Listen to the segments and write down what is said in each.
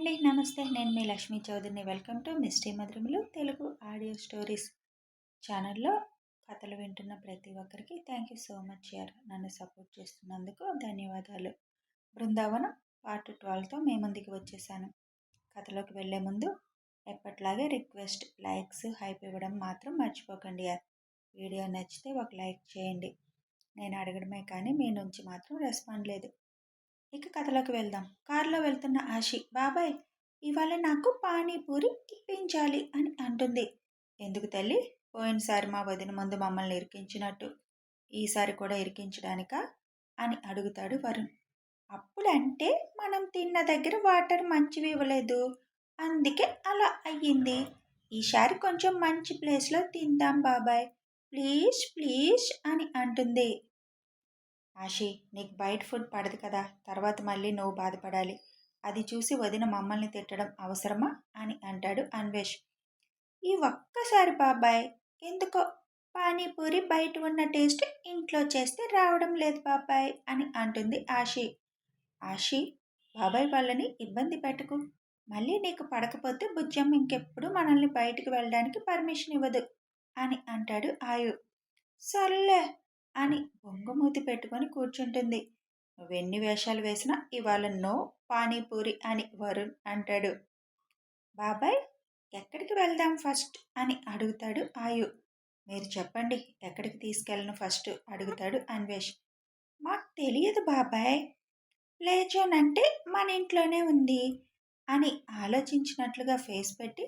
అండి నమస్తే. నేను మీ లక్ష్మీ చౌదరిని. వెల్కమ్ టు మిస్టీ మధురములు తెలుగు ఆడియో స్టోరీస్ ఛానల్లో కథలు వింటున్న ప్రతి ఒక్కరికి థ్యాంక్ యూ సో మచ్ యార్ నన్ను సపోర్ట్ చేస్తున్నందుకు ధన్యవాదాలు. బృందావనం పార్ట్ ట్వెల్వ్తో మీ ముందుకు వచ్చేసాను. కథలోకి వెళ్ళే ముందు ఎప్పట్లాగే రిక్వెస్ట్ లైక్స్ హైప్ ఇవ్వడం మాత్రం మర్చిపోకండి యార్. వీడియో నచ్చితే ఒక లైక్ చేయండి. నేను అడగడమే కానీ మీ నుంచి మాత్రం రెస్పాండ్ లేదు. ఇక కథలోకి వెళ్దాం. కారులో వెళ్తున్న ఆశి బాబాయ్ ఇవాళ నాకు పానీపూరి ఇప్పించాలి అని అంటుంది. ఎందుకు తల్లి? పోయినసారి మా వదిన ముందు మమ్మల్ని ఇరికించినట్టు. ఈసారి కూడా ఇరికించడానిక? అని అడుగుతాడు వరుణ్. అప్పుడంటే మనం తిన్న దగ్గర వాటర్ మంచివి ఇవ్వలేదు. అందుకే అలా అయ్యింది. ఈసారి కొంచెం మంచి ప్లేస్లో తిందాం బాబాయ్. ప్లీజ్ ప్లీజ్ అని అంటుంది. ఆషి నీకు బయట ఫుడ్ పడదు కదా తర్వాత మళ్ళీ నువ్వు బాధపడాలి. అది చూసి వదిన మమ్మల్ని తిట్టడం అవసరమా? అని అంటాడు అన్వేష్. ఈ ఒక్కసారి బాబాయ్ ఎందుకో పానీపూరి బయట ఉన్న టేస్ట్ ఇంట్లో చేస్తే రావడం లేదు బాబాయ్ అని అంటుంది ఆషి. ఆషి బాబాయ్ వాళ్ళని ఇబ్బంది పెట్టకు. మళ్ళీ నీకు పడకపోతే బుజ్జం ఇంకెప్పుడు మనల్ని బయటికి వెళ్ళడానికి పర్మిషన్ ఇవ్వదు అని అంటాడు ఆయు. సర్లే అని బొంగమూతి పెట్టుకొని కూర్చుంటుంది. నువ్వెన్ని వేషాలు వేసినా ఇవాళ నో పానీపూరి అని వరుణ్ అంటాడు. బాబాయ్ ఎక్కడికి వెళ్దాం ఫస్ట్? అని అడుగుతాడు ఆయు. మీరు చెప్పండి ఎక్కడికి తీసుకెళ్ళను ఫస్ట్? అడుగుతాడు అన్వేష్. మాకు తెలియదు బాబాయ్. లేచోన్ అంటే మన ఇంట్లోనే ఉంది అని ఆలోచించినట్లుగా ఫేస్ పెట్టి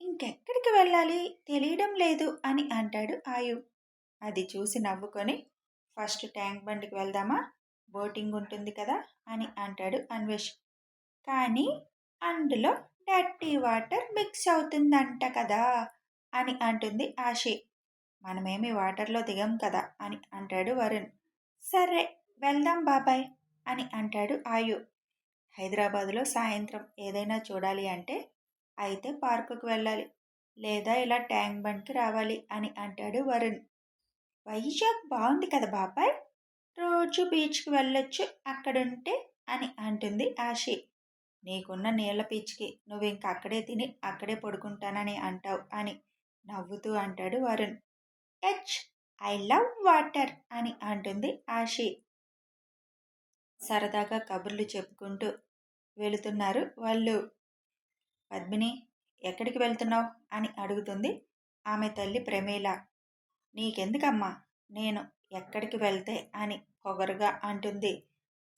ఇంకెక్కడికి వెళ్ళాలి? తెలియడం లేదు అని అంటాడు ఆయు. అది చూసి నవ్వుకొని ఫస్ట్ ట్యాంక్ బండికి వెళ్దామా? బోటింగ్ ఉంటుంది కదా అని అంటాడు అన్వేష్. కానీ అందులో డర్టీ వాటర్ మిక్స్ అవుతుందంట కదా అని అంటుంది ఆశి. మనమేమి వాటర్లో దిగం కదా అని అంటాడు వరుణ్. సరే వెళ్దాం బాబాయ్ అని అంటాడు ఆయు. హైదరాబాదులో సాయంత్రం ఏదైనా చూడాలి అంటే అయితే పార్కుకు వెళ్ళాలి లేదా ఇలా ట్యాంక్ బండ్కి రావాలి అని అంటాడు వరుణ్. వైజాగ్ బాగుంది కదా బాబాయ్? రోజు బీచ్కి వెళ్ళొచ్చు అక్కడుంటే అని అంటుంది ఆశి. నీకున్న నీళ్ళ పీచ్కి నువ్వు ఇంక అక్కడే తిని అక్కడే పడుకుంటానని అంటావు అని నవ్వుతూ అంటాడు Varun. H I love water అని అంటుంది ఆషి సరదాగా కబుర్లు చెప్పుకుంటూ వెళుతున్నారు వాళ్ళు పద్మిని ఎక్కడికి వెళ్తున్నావు? అని అడుగుతుంది ఆమె తల్లి ప్రమీల. నీకెందుకమ్మా? నేను ఎక్కడికి వెళ్తే అని పొగరుగా అంటుంది.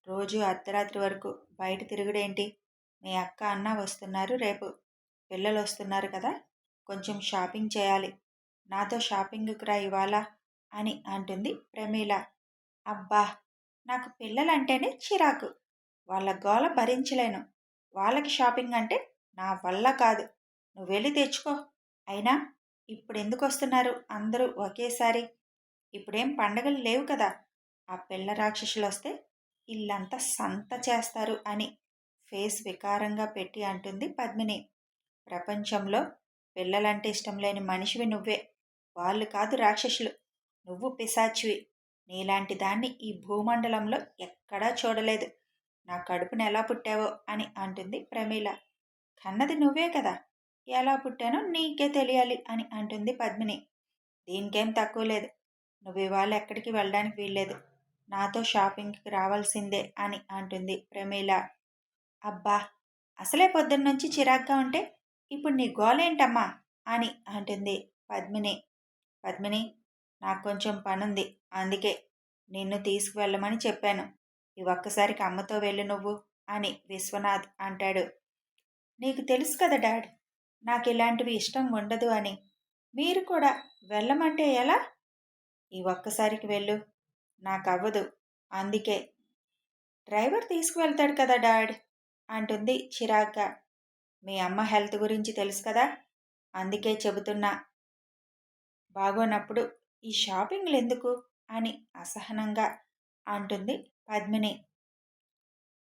రోజు అర్ధరాత్రి వరకు బయట తిరుగుడేంటి? మీ అక్క అన్న వస్తున్నారు రేపు. పిల్లలు వస్తున్నారు కదా? కొంచెం షాపింగ్ చేయాలి. నాతో షాపింగ్కి రా ఇవాళ అని అంటుంది ప్రమీల. అబ్బా! నాకు పిల్లలంటేనే చిరాకు. వాళ్ళ గోల భరించలేను. వాళ్ళకి షాపింగ్ అంటే నా వల్ల కాదు. నువ్వు వెళ్ళి తెచ్చుకో. అయినా ఇప్పుడు ఎందుకు వస్తున్నారు అందరూ ఒకేసారి. ఇప్పుడేం పండగలు లేవు కదా. ఆ పిల్ల రాక్షసులు వస్తే ఇల్లంతా సంత చేస్తారు అని ఫేస్ వికారంగా పెట్టి అంటుంది పద్మిని. ప్రపంచంలో పిల్లలంటే ఇష్టం లేని మనిషివి నువ్వే. వాళ్ళు కాదు రాక్షసులు. నువ్వు పిశాచివి. నీలాంటి దాన్ని ఈ భూమండలంలో ఎక్కడా చూడలేదు. నా కడుపును ఎలా పుట్టావో అని అంటుంది ప్రమీల. కన్నది నువ్వే కదా. ఎలా పుట్టానో నీకే తెలియాలి అని అంటుంది పద్మిని. దీనికేం తక్కువ లేదు. నువ్వు ఇవాళ ఎక్కడికి వెళ్ళడానికి వీల్లేదు. నాతో షాపింగ్కి రావాల్సిందే అని అంటుంది ప్రమీల. అబ్బా! అసలే పొద్దున్నుంచి చిరాగ్గా ఉంటే ఇప్పుడు నీ గోలేంటమ్మా అని అంటుంది పద్మిని. పద్మిని నాకు కొంచెం పనుంది. అందుకే నిన్ను తీసుకువెళ్ళమని చెప్పాను. ఈ ఒక్కసారికి అమ్మతో వెళ్ళు నువ్వు అని విశ్వనాథ్ అంటాడు. నీకు తెలుసు కదా డాడ్ నాకు ఇలాంటివి ఇష్టం ఉండదు అని. మీరు కూడా వెళ్ళమంటే ఎలా? ఈ ఒక్కసారికి వెళ్ళు. నాకు అవ్వదు అందుకే. డ్రైవర్ తీసుకువెళ్తాడు కదా డాడ్? అంటుంది చిరాగ్గా. మీ అమ్మ హెల్త్ గురించి తెలుసు కదా? అందుకే చెబుతున్నా. బాగోనప్పుడు ఈ షాపింగ్లు ఎందుకు అని అసహనంగా అంటుంది పద్మిని.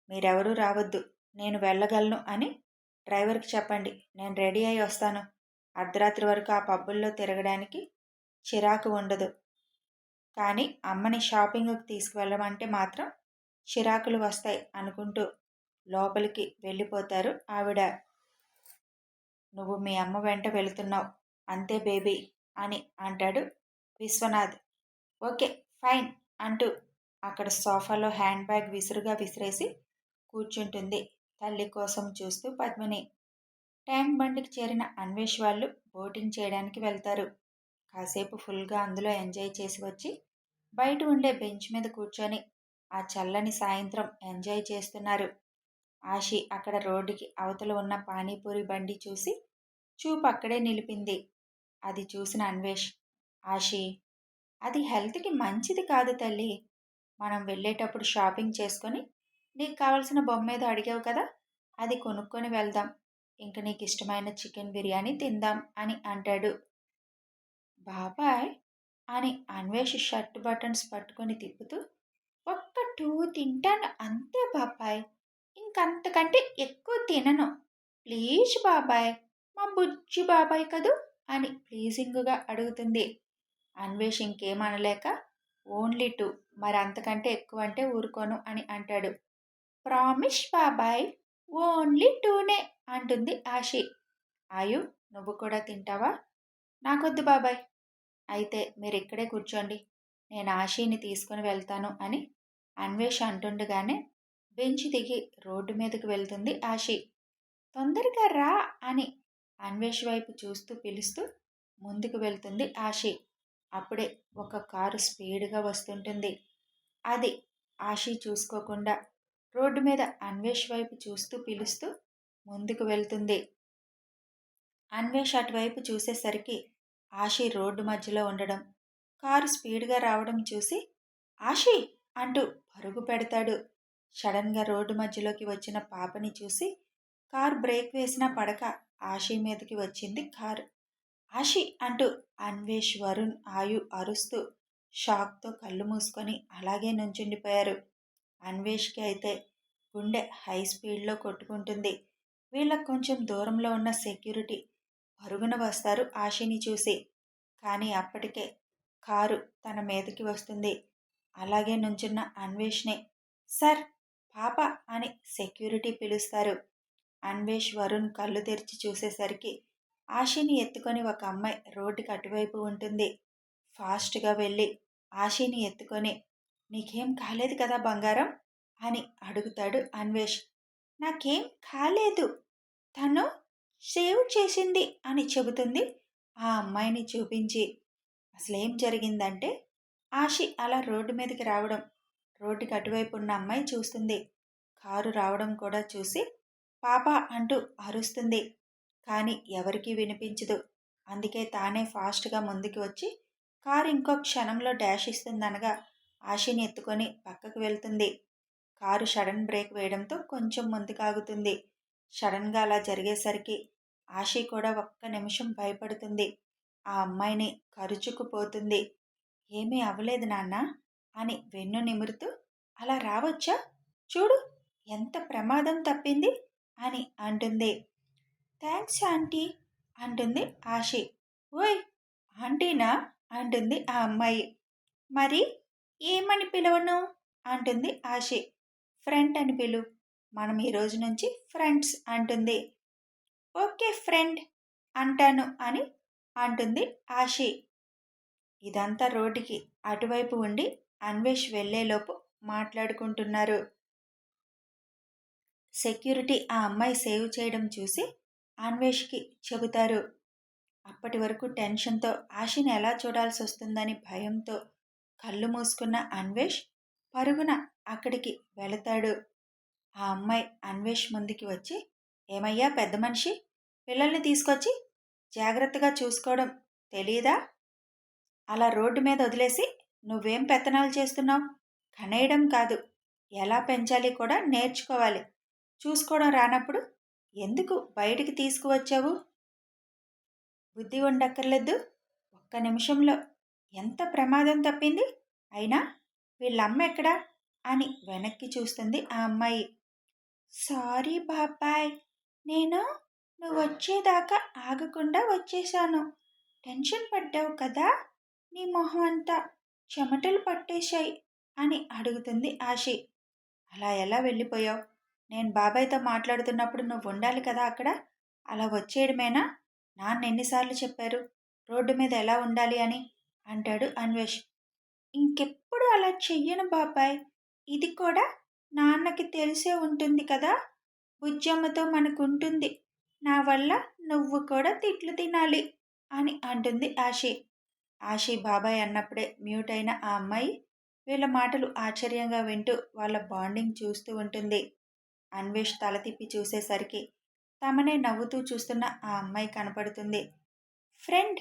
మీరెవరూ రావద్దు. నేను వెళ్ళగలను అని డ్రైవర్కి చెప్పండి. నేను రెడీ అయి వస్తాను. అర్ధరాత్రి వరకు ఆ పబ్బుల్లో తిరగడానికి చిరాకు ఉండదు. కానీ అమ్మని షాపింగ్కి తీసుకువెళ్ళమంటే మాత్రం చిరాకులు వస్తాయి అనుకుంటూ లోపలికి వెళ్ళిపోతారు ఆవిడ. నువ్వు మీ అమ్మ వెంట వెళుతున్నావు. అంతే బేబీ అని అంటాడు విశ్వనాథ్. ఓకే ఫైన్ అంటూ అక్కడ సోఫాలో హ్యాండ్ బ్యాగ్ విసురుగా విసిరేసి కూర్చుంటుంది. తల్లి కోసం చూస్తూ పద్మిని. ట్యాంక్ బండికి చేరిన అన్వేష్ వాళ్ళు బోటింగ్ చేయడానికి వెళ్తారు. కాసేపు ఫుల్గా అందులో ఎంజాయ్ చేసి వచ్చి బయట ఉండే బెంచ్ మీద కూర్చొని ఆ చల్లని సాయంత్రం ఎంజాయ్ చేస్తున్నారు. ఆషి అక్కడ రోడ్డుకి అవతల ఉన్న పానీపూరి బండి చూసి చూపు అక్కడే నిలిపింది. అది చూసిన అన్వేష్ ఆషి అది హెల్త్కి మంచిది కాదు తల్లి. మనం వెళ్ళేటప్పుడు షాపింగ్ చేసుకొని నీకు కావలసిన బొమ్మ ఏదో అడిగావు కదా అది కొనుక్కొని వెళ్దాం. ఇంక నీకు ఇష్టమైన చికెన్ బిర్యానీ తిందాం అని అంటాడు. బాబాయ్! అని అన్వేష్ షర్ట్ బటన్స్ పట్టుకొని తిప్పుతూ ఒక్క టూ తింటాను అంతే బాబాయ్! ఇంకంతకంటే ఎక్కువ తినను. ప్లీజ్ బాబాయ్! మా బుజ్జి బాబాయ్ కదూ? అని ప్లీజింగ్గా అడుగుతుంది. అన్వేష్ ఇంకేమనలేక ఓన్లీ టూ మరి అంతకంటే ఎక్కువ అంటే ఊరుకోను అని అంటాడు. ప్రామిష్ బాబాయ్ ఓన్లీ టూనే అంటుంది ఆషి ఆయు నువ్వు కూడా తింటావా? నాకొద్దు బాబాయ్. అయితే మీరు ఇక్కడే కూర్చోండి నేను ఆశీని తీసుకుని వెళ్తాను అని అన్వేష్ అంటుండగానే బెంచ్ దిగి రోడ్డు మీదకి వెళ్తుంది ఆశి. తొందరగా రా అని అన్వేష్ వైపు చూస్తూ పిలుస్తూ ముందుకు వెళ్తుంది ఆశి. అప్పుడే ఒక కారు స్పీడ్గా వస్తుంటుంది. అది ఆషి చూసుకోకుండా రోడ్డు మీద అన్వేష్ వైపు చూస్తూ పిలుస్తూ ముందుకు వెళ్తుంది. అన్వేష్ అటువైపు చూసేసరికి ఆషి రోడ్డు మధ్యలో ఉండడం కారు స్పీడ్గా రావడం చూసి ఆషి! అంటూ పరుగు పెడతాడు. సడన్గా రోడ్డు మధ్యలోకి వచ్చిన పాపని చూసి కార్ బ్రేక్ వేసిన పడక ఆషి మీదకి వచ్చింది కారు. ఆషి! అంటూ అన్వేష్ వరుణ్ ఆయు అరుస్తూ షాక్తో కళ్ళు మూసుకొని అలాగే నుంచుండిపోయారు. అన్వేష్కి అయితే గుండె హై స్పీడ్లో కొట్టుకుంటుంది. వీళ్ళకు కొంచెం దూరంలో ఉన్న సెక్యూరిటీ పరుగున వస్తారు ఆశిని చూసి. కానీ అప్పటికే కారు తన మీదకి వస్తుంది. అలాగే నుంచున్న అన్వేష్ని సార్ పాప అని సెక్యూరిటీ పిలుస్తారు. అన్వేష్ వరుణ్ కళ్ళు తెరిచి చూసేసరికి ఆశిని ఎత్తుకొని ఒక అమ్మాయి రోడ్డుకి అటువైపు ఉంటుంది. ఫాస్ట్గా వెళ్ళి ఆశిని ఎత్తుకొని నీకేం కాలేదు కదా బంగారం? అని అడుగుతాడు అన్వేష్. నాకేం కాలేదు. తను సేవ్ చేసింది అని చెబుతుంది ఆ అమ్మాయిని చూపించి. అసలేం జరిగిందంటే ఆషి అలా రోడ్డు మీదకి రావడం. రోడ్డుకి అటువైపు ఉన్న అమ్మాయి చూస్తుంది. కారు రావడం కూడా చూసి పాప అంటూ అరుస్తుంది. కానీ ఎవరికీ వినిపించదు. అందుకే తానే ఫాస్ట్గా ముందుకు వచ్చి కారు ఇంకో క్షణంలో డాష్ ఇస్తుందనగా ఆశని ఎత్తుకొని పక్కకు వెళ్తుంది. కారు సడన్ బ్రేక్ వేయడంతో కొంచెం ముందుకాగుతుంది. సడన్గా అలా జరిగేసరికి ఆశి కూడా ఒక్క నిమిషం భయపడుతుంది. ఆ అమ్మాయిని కరుచుకుపోతుంది. ఏమీ అవ్వలేదు నాన్న అని వెన్ను నిమురుతూ అలా రావచ్చా? చూడు ఎంత ప్రమాదం తప్పింది అని అంటుంది. థ్యాంక్స్ ఆంటీ అంటుంది ఆశి. ఓయ్ ఆంటీనా? అంటుంది ఆ అమ్మాయి. మరి ఏమని పిలవను? అంటుంది ఆశి. ఫ్రెండ్ అని పిలు. మనం ఈ రోజు నుంచి ఫ్రెండ్స్ అంటుంది. ఓకే ఫ్రెండ్ అంటాను అని అంటుంది ఆశి. ఇదంతా రోడ్డుకి అటువైపు ఉండి అన్వేష్ వెళ్ళేలోపు మాట్లాడుకుంటున్నారు. సెక్యూరిటీ ఆ అమ్మాయి సేవ్ చేయడం చూసి అన్వేష్కి చెబుతారు. అప్పటి వరకు టెన్షన్తో ఆశని ఎలా చూడాల్సి వస్తుందని భయంతో కళ్ళు మూసుకున్న అన్వేష్ పరుగున అక్కడికి వెళతాడు. ఆ అమ్మాయి అన్వేష్ ముందుకి వచ్చి ఏమయ్యా పెద్ద మనిషి? పిల్లల్ని తీసుకొచ్చి జాగ్రత్తగా చూసుకోవడం తెలియదా అలా రోడ్డు మీద వదిలేసి నువ్వేం పెత్తనాలు చేస్తున్నావు? కనేయడం కాదు. ఎలా పెంచాలి కూడా నేర్చుకోవాలి. చూసుకోవడం రానప్పుడు ఎందుకు బయటికి తీసుకువచ్చావు? బుద్ధి ఉండక్కర్లేదు. ఒక్క నిమిషంలో ఎంత ప్రమాదం తప్పింది? అయినా వీళ్ళమ్మ ఎక్కడా? అని వెనక్కి చూస్తుంది ఆ అమ్మాయి. సారీ బాబాయ్ నేను నువ్వు వచ్చేదాకా ఆగకుండా వచ్చేసాను టెన్షన్ పడ్డావు కదా నీ మొహం అంతా చెమటలు పట్టేశాయి అని అడుగుతుంది ఆశి. అలా ఎలా వెళ్ళిపోయావు? నేను బాబాయ్తో మాట్లాడుతున్నప్పుడు నువ్వు ఉండాలి కదా అక్కడ? అలా వచ్చేయడమేనా? నాన్న ఎన్నిసార్లు చెప్పారు? రోడ్డు మీద ఎలా ఉండాలి అని? అంటాడు అన్వేష్. ఇంకెప్పుడు అలా చెయ్యను బాబాయ్? ఇది కూడా నాన్నకి తెలిసే ఉంటుంది కదా? బుజ్జమ్మతో మనకుంటుంది. నా వల్ల నువ్వు కూడా తిట్లు తినాలి అని అంటుంది ఆశి. ఆశి బాబాయ్ అన్నప్పుడే మ్యూట్ అయిన ఆ అమ్మాయి వీళ్ళ మాటలు ఆశ్చర్యంగా వింటూ వాళ్ళ బాండింగ్ చూస్తూ ఉంటుంది. అన్వేష్ తల తిప్పి చూసేసరికి తమనే నవ్వుతూ చూస్తున్న ఆ అమ్మాయి కనపడుతుంది. ఫ్రెండ్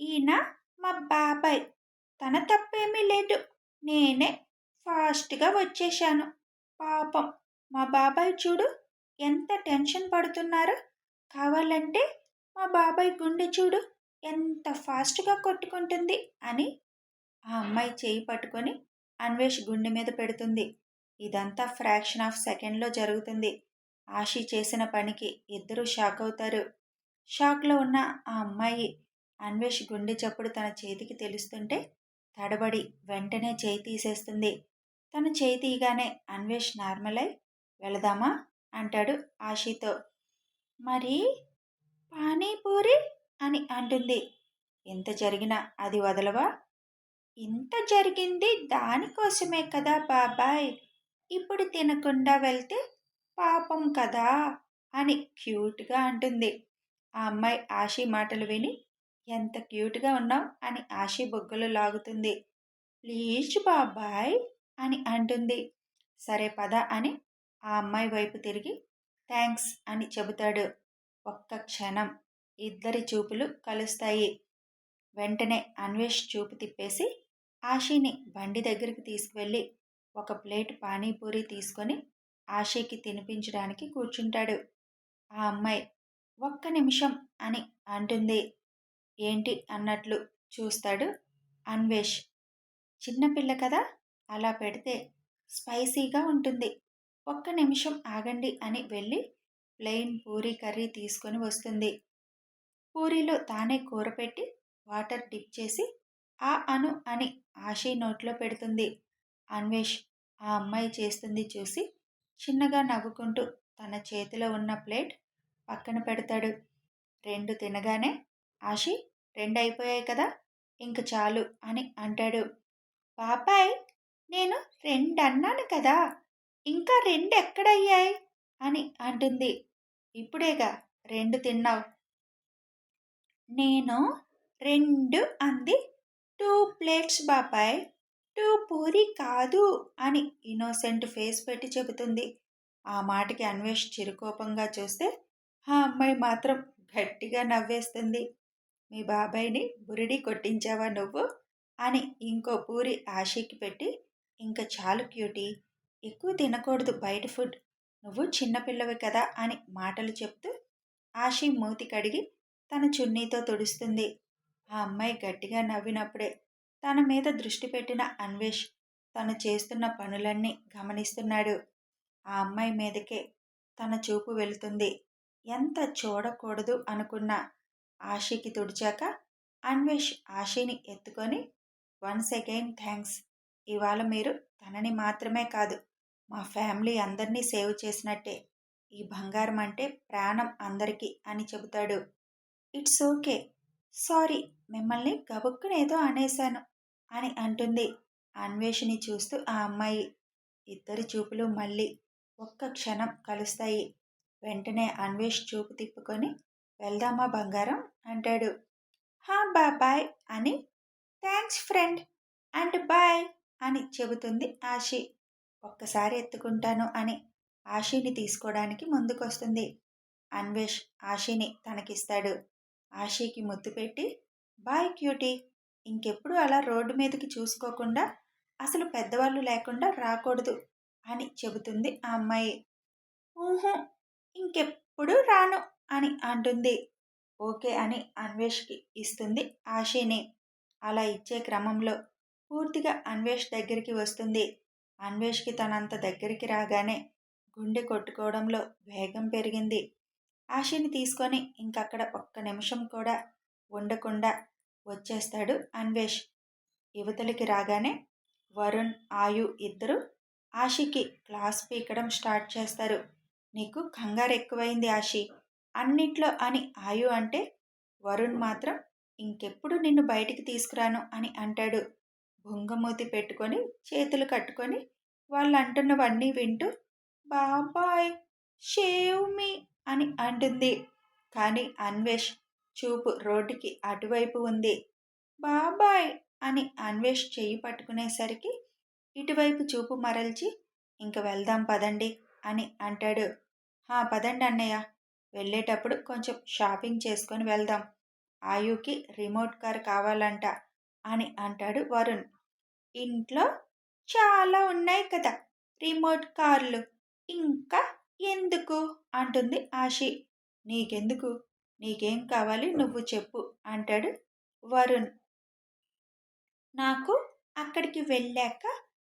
ఈయన మా బాబాయ్ తన తప్పేమీ లేదు. నేనే ఫాస్ట్గా వచ్చేశాను. పాపం మా బాబాయ్ చూడు ఎంత టెన్షన్ పడుతున్నారో. కావాలంటే మా బాబాయ్ గుండె చూడు ఎంత ఫాస్ట్గా కొట్టుకుంటుంది అని ఆ అమ్మాయి చేయి పట్టుకొని అన్వేష్ గుండె మీద పెడుతుంది. ఇదంతా ఫ్రాక్షన్ ఆఫ్ సెకండ్లో జరుగుతుంది. ఆషి చేసిన పనికి ఇద్దరూ షాక్ అవుతారు. షాక్లో ఉన్న ఆ అమ్మాయి అన్వేష్ గుండె చప్పుడు తన చేతికి తెలుస్తుంటే తడబడి వెంటనే చేయి తీసేస్తుంది. తను చేయి తీయగానే అన్వేష్ నార్మల్ అయి వెళదామా? అంటాడు ఆషితో మరి పానీపూరి? అని అంటుంది. ఎంత జరిగినా అది వదలవా? ఇంత జరిగింది దానికోసమే కదా బాబాయ్. ఇప్పుడు తినకుండా వెళ్తే పాపం కదా అని క్యూట్గా అంటుంది. ఆ అమ్మాయి ఆశీ మాటలు విని ఎంత క్యూట్గా ఉన్నాం అని ఆశీ బొగ్గలు లాగుతుంది. ప్లీజ్ బాబాయ్ అని అంటుంది. సరే పద అని ఆ అమ్మాయి వైపు తిరిగి థ్యాంక్స్ అని చెబుతాడు. ఒక్క క్షణం ఇద్దరి చూపులు కలుస్తాయి. వెంటనే అన్వేష్ చూపు తిప్పేసి ఆశీని బండి దగ్గరికి తీసుకువెళ్ళి ఒక ప్లేట్ పానీపూరి తీసుకొని ఆశీకి తినిపించడానికి కూర్చుంటాడు. ఆ అమ్మాయి ఒక్క నిమిషం అని అంటుంది. ఏంటి అన్నట్లు చూస్తాడు అన్వేష్. చిన్నపిల్ల కదా? అలా పెడితే స్పైసీగా ఉంటుంది. ఒక్క నిమిషం ఆగండి అని వెళ్ళి ప్లెయిన్ పూరీ కర్రీ తీసుకొని వస్తుంది. పూరీలో తానే కూర పెట్టి వాటర్ డిప్ చేసి ఆ అను అని ఆశీ నోట్లో పెడుతుంది. అన్వేష్ ఆ అమ్మాయి చేస్తుంది చూసి చిన్నగా నవ్వుకుంటూ తన చేతిలో ఉన్న ప్లేట్ పక్కన పెడతాడు. రెండు తినగానే ఆశి రెండు అయిపోయాయి కదా ఇంక చాలు అని అంటాడు. బాబాయ్ నేను రెండు అన్నాను కదా ఇంకా రెండు ఎక్కడయ్యాయి అని అంటుంది. ఇప్పుడేగా రెండు తిన్నావు. నేను రెండు అంది. టూ ప్లేట్స్ బాబాయ్ టూ పూరి కాదు అని ఇన్నోసెంట్ ఫేస్ పెట్టి చెబుతుంది. ఆ మాటకి అన్వేష్ చిరుకోపంగా చూస్తే ఆ అమ్మాయి మాత్రం గట్టిగా నవ్వేస్తుంది. మీ బాబాయ్ని బురిడి కొట్టించావా నువ్వు? అని ఇంకో పూరి ఆశీకి పెట్టి ఇంకా చాలు క్యూటీ ఎక్కువ తినకూడదు బయట ఫుడ్. నువ్వు చిన్నపిల్లవి కదా అని మాటలు చెప్తూ ఆశీ మూతి కడిగి తన చున్నీతో తుడుస్తుంది. ఆ అమ్మాయి గట్టిగా నవ్వినప్పుడే తన మీద దృష్టి పెట్టిన అన్వేష్ తను చేస్తున్న పనులన్నీ గమనిస్తున్నాడు. ఆ అమ్మాయి మీదకే తన చూపు వెళుతుంది. ఎంత చూడకూడదు అనుకున్న ఆశీకి తుడిచాక అన్వేష్ ఆశీని ఎత్తుకొని వన్స్ అగైన్ థ్యాంక్స్ ఇవాళ మీరు తనని మాత్రమే కాదు మా ఫ్యామిలీ అందరినీ సేవ్ చేసినట్టే. ఈ బంగారం అంటే ప్రాణం అందరికీ అని చెబుతాడు. It's okay. సారీ మిమ్మల్ని గబుక్కునేదో అనేశాను అని అంటుంది అన్వేషిని చూస్తూ ఆ అమ్మాయి. ఇద్దరి చూపులు మళ్ళీ ఒక్క క్షణం కలుస్తాయి. వెంటనే అన్వేష్ చూపు తిప్పుకొని వెళ్దామా బంగారం? అంటాడు. హా బాబాయ్ అని థ్యాంక్స్ ఫ్రెండ్ అండ్ బాయ్ అని చెబుతుంది ఆషి ఒక్కసారి ఎత్తుకుంటాను అని ఆశీని తీసుకోవడానికి ముందుకొస్తుంది. అన్వేష్ ఆషిని తనకిస్తాడు. ఆషికి ముద్దు పెట్టి బాయ్ క్యూటీ ఇంకెప్పుడు అలా రోడ్డు మీదకి చూసుకోకుండా అసలు పెద్దవాళ్ళు లేకుండా రాకూడదు అని చెబుతుంది ఆ అమ్మాయి. ఊహు ఇంకెప్పుడు రాను. అని అంటుంది. ఓకే అని అన్వేష్కి ఇస్తుంది ఆశీని. అలా ఇచ్చే క్రమంలో పూర్తిగా అన్వేష్ దగ్గరికి వస్తుంది. అన్వేష్కి తనంత దగ్గరికి రాగానే గుండె కొట్టుకోవడంలో వేగం పెరిగింది. ఆశని తీసుకొని ఇంకక్కడ ఒక్క నిమిషం కూడా ఉండకుండా వచ్చేస్తాడు అన్వేష్. యువతలకి రాగానే వరుణ్ ఆయు ఇద్దరు ఆశికి క్లాస్ పీకడం స్టార్ట్ చేస్తారు. నీకు కంగారు ఎక్కువైంది ఆశి. అన్నిట్లో అని ఆయు అంటే వరుణ్ మాత్రం ఇంకెప్పుడు నిన్ను బయటికి తీసుకురాను అని అంటాడు. బొంగమూతి పెట్టుకొని చేతులు కట్టుకొని వాళ్ళు అంటున్నవన్నీ వింటూ బాబాయ్ షేవ్ మీ అని అంటుంది. కానీ అన్వేష్ చూపు రోడ్డుకి అటువైపు ఉంది. బాబాయ్ అని అన్వేష్ చెయ్యి పట్టుకునేసరికి ఇటువైపు చూపు మరల్చి ఇంక వెళ్దాం పదండి అని అంటాడు. హా పదండి అన్నయ్య. వెళ్ళేటప్పుడు కొంచెం షాపింగ్ చేసుకొని వెళ్దాం. ఆయుకి రిమోట్ కార్ కావాలంట అని అంటాడు వరుణ్. ఇంట్లో చాలా ఉన్నాయి కదా రిమోట్ కార్లు. ఇంకా ఎందుకు? అంటుంది ఆశి. నీకెందుకు? నీకేం కావాలి నువ్వు చెప్పు అంటాడు వరుణ్. నాకు అక్కడికి వెళ్ళాక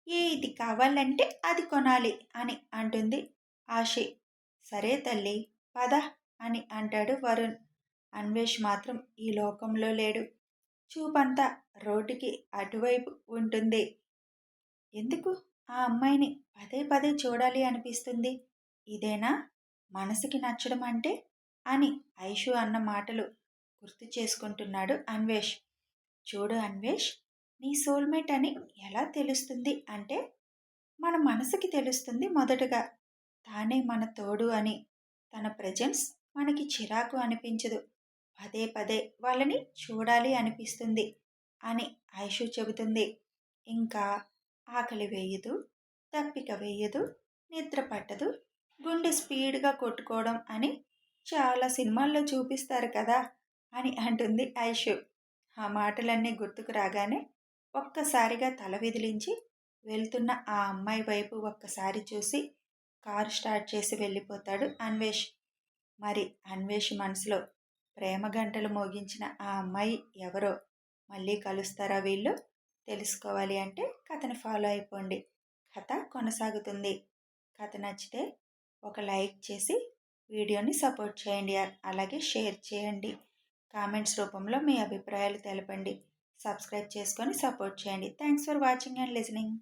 ఏది కావాలంటే అది కొనాలి అని అంటుంది ఆశి. సరే తల్లి పద అని అంటాడు వరుణ్. అన్వేష్ మాత్రం ఈ లోకంలో లేడు. చూపంతా రోడ్డుకి అటువైపు ఉంటుంది. ఎందుకు? ఆ అమ్మాయిని పదే పదే చూడాలి అనిపిస్తుంది. ఇదేనా? మనసుకి నచ్చడం అంటే? అని ఐషు అన్న మాటలు గుర్తు చేసుకుంటున్నాడు అన్వేష్. చూడు అన్వేష్ నీ సోల్మేట్ అని ఎలా తెలుస్తుంది అంటే మన మనసుకి తెలుస్తుంది మొదటగా. తానే మన తోడు అని. తన ప్రజెన్స్ మనకి చిరాకు అనిపించదు. పదే పదే వాళ్ళని చూడాలి అనిపిస్తుంది అని ఐషు చెబుతుంది. ఇంకా ఆకలి వేయదు తప్పిక వేయదు నిద్ర పట్టదు గుండె స్పీడ్గా కొట్టుకోవడం అని చాలా సినిమాల్లో చూపిస్తారు కదా అని అంటుంది ఐషు ఆ మాటలన్నీ గుర్తుకు రాగానే ఒక్కసారిగా తల విదిలించి వెళ్తున్న ఆ అమ్మాయి వైపు ఒక్కసారి చూసి కారు స్టార్ట్ చేసి వెళ్ళిపోతాడు అన్వేష్. మరి అన్వేష్ మనసులో ప్రేమ గంటలు మోగించిన ఆ అమ్మాయి ఎవరో? మళ్ళీ కలుస్తారా వీళ్ళు? తెలుసుకోవాలి అంటే కథను ఫాలో అయిపోండి. కథ కొనసాగుతుంది. కథ నచ్చితే ఒక లైక్ చేసి వీడియోని సపోర్ట్ చేయండి. అలాగే షేర్ చేయండి. కామెంట్స్ రూపంలో మీ అభిప్రాయాలు తెలపండి. సబ్స్క్రైబ్ చేసుకొని సపోర్ట్ చేయండి. Thanks for watching and listening.